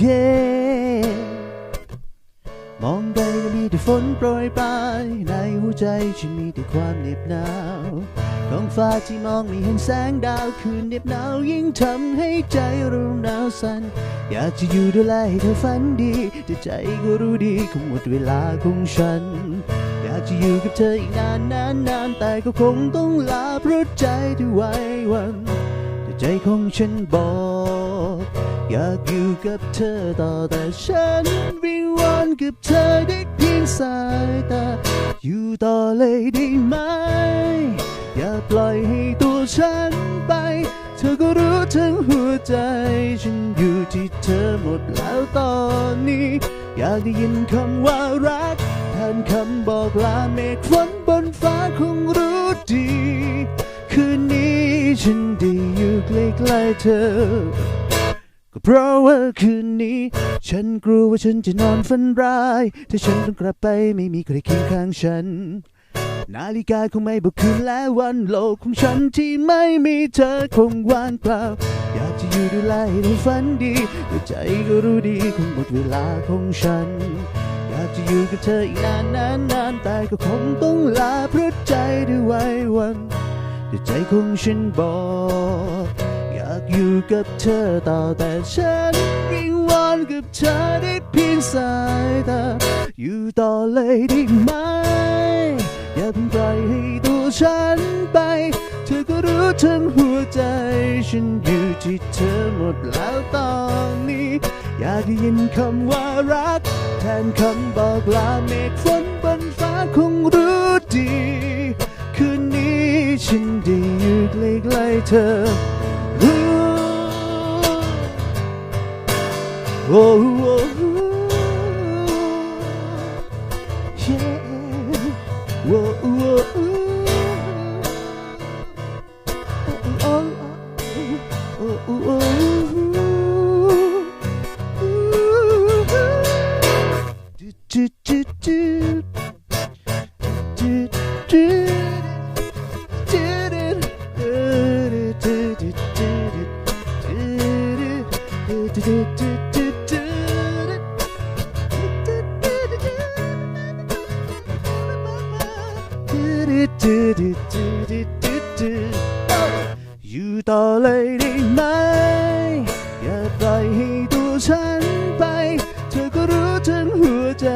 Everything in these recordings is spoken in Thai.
yeah มองไปก็มีแต่ฝนโปรยปลายในหัวใจฉันมีแต่ความเหน็บหนาวท้องฟ้าที่มองไม่เห็นแสงดาวคืนเหน็บหนาวยิ่งทำให้ใจเราหนาวสัน่นอยากจะอยู่ดูแลให้เธอฝันดี แต่ใจก็รู้ดีคงหมดเวลาของฉัน อยากจะอยู่กับเธออีกนานนานนานแต่ก็คงต้องลาเพราะใจที่ไว้วันแต่ใจของฉันบอก อยากอยู่กับเธอต่อแต่ฉันวิงวอนกับเธอได้เพียงสายตาอยู่ต่อเลยได้ไหม อย่าปล่อยให้ตัวฉันไป เธอก็รู้ทั้งหัวใจ ฉันอยู่ที่เธอหมดแล้วตอนนี้ อยากได้ยินคำว่ารักแทนคำบอกลาเมฆฝนบนฟ้าคงรู้ดี คืนนี้ฉันได้อยู่ใกล้ๆเธอ ก็เพราะว่าคืนนี้ ฉันกลัวว่าฉันจะนอนฝันร้าย ถ้าฉันต้องกลับไปไม่มีใครเคียงข้างฉัน นาฬิกาคงไม่บอกคืนและวันโลกของฉันที่ไม่มีเธอคงว่างเปล่า อยากจะอยู่ดูแลให้ได้ฝันดีแต่ใจก็รู้ดีคงหมดเวลาของฉัน อยากจะอยู่กับเธออีกนานนานนานแต่ก็คงต้องลาเพราะใจด้ไว้วันแต่ใจของฉันบอก อยู่กับเธอต่อแต่ฉันวิงวอนกับเธอได้เพียงสายตาอยู่ต่อเลยได้ไหมอย่าเพิ่งปล่อยให้ตัวฉันไป เธอก็รู้ทั้งหัวใจ ฉันอยู่ที่เธอหมดแล้วตอนนี้ อยากได้ยินคำว่ารัก แทนคำบอกลาเมฆฝนบนฟ้าคงรู้ดี คืนนี้ฉันได้อยู่ใกล้ๆเธอ รู้โอ้โอ้เย้โอ้โอยู่ต่อเลยได้ไหม อย่าปล่อยให้ตัวฉันไป เธอก็รู้ทั้งหัวใจ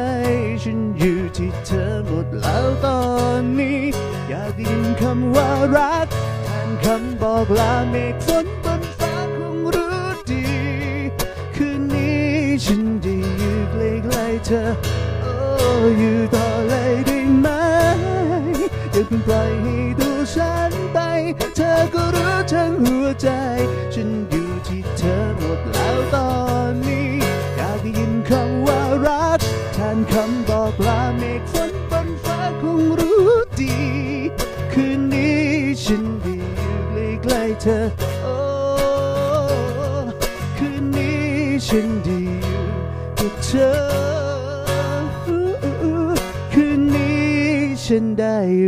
ฉันอยู่ที่เธอหมดแล้วตอนนี้ อยากได้ยินคำว่ารักแทนคำบอกลาเมฆฝนบนฟ้าคงรู้ดี คืนนี้ฉันได้อยู่ใกล้ๆเธอ โอ้อยู่ต่อ ปล่อยให้ตัวฉันไป เธอก็รู้ทั้งหัวใจ ฉันอยู่ที่เธอหมดแล้วตอนนี้ อยากได้ยินคำว่ารักแทนคำบอกลาเมฆฝนบนฟ้าคงรู้ดี คืนนี้ฉันได้อยู่ใกล้ๆเธอ โอ้คืนนี้ฉันได้อยู่กับเธอ ฉันได้อ